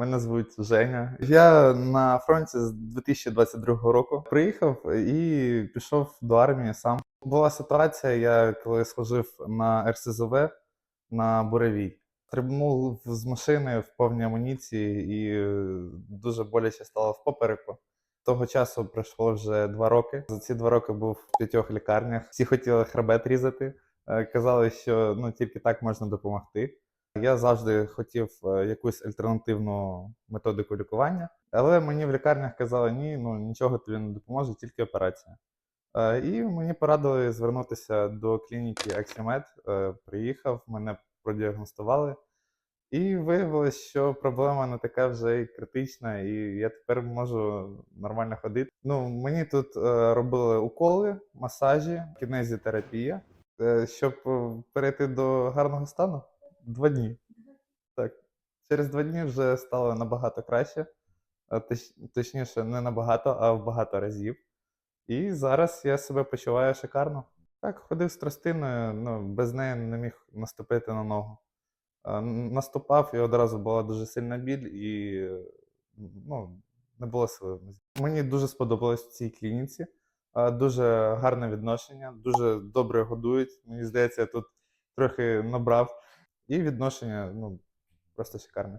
Мене звуть Женя. Я на фронті з 2022 року приїхав і пішов до армії сам. Була ситуація, я коли служив на РСЗВ на Буревій. Стрибнув з машини в повній амуніції і дуже боляче стало в попереку. Того часу пройшло вже два роки. За ці два роки був в п'ятьох лікарнях. Всі хотіли хребет різати. Е, Казали, що ну тільки так можна допомогти. Я завжди хотів е, якусь альтернативну методику лікування, але мені в лікарнях казали, ні, ну нічого тобі не допоможе, тільки операція. Е, І мені порадили звернутися до клініки Аксімед. Е, Приїхав, мене продіагностували. І виявилось, що проблема не така вже й критична, і я тепер можу нормально ходити. Ну, мені тут робили уколи, масажі, кінезітерапія. Е, щоб перейти до гарного стану, два дні. Так. Через два дні вже стало набагато краще. Точ- Точніше, не набагато, а в багато разів. І зараз я себе почуваю шикарно. Так, ходив з тростиною, ну, без неї не міг наступити на ногу. Наступав і одразу була дуже сильна біль, і е, ну, не було сили. Мені дуже сподобалось в цій клініці. А, Дуже гарне відношення, дуже добре годують. Мені здається, я тут трохи набрав. І відношення ну, просто шикарне.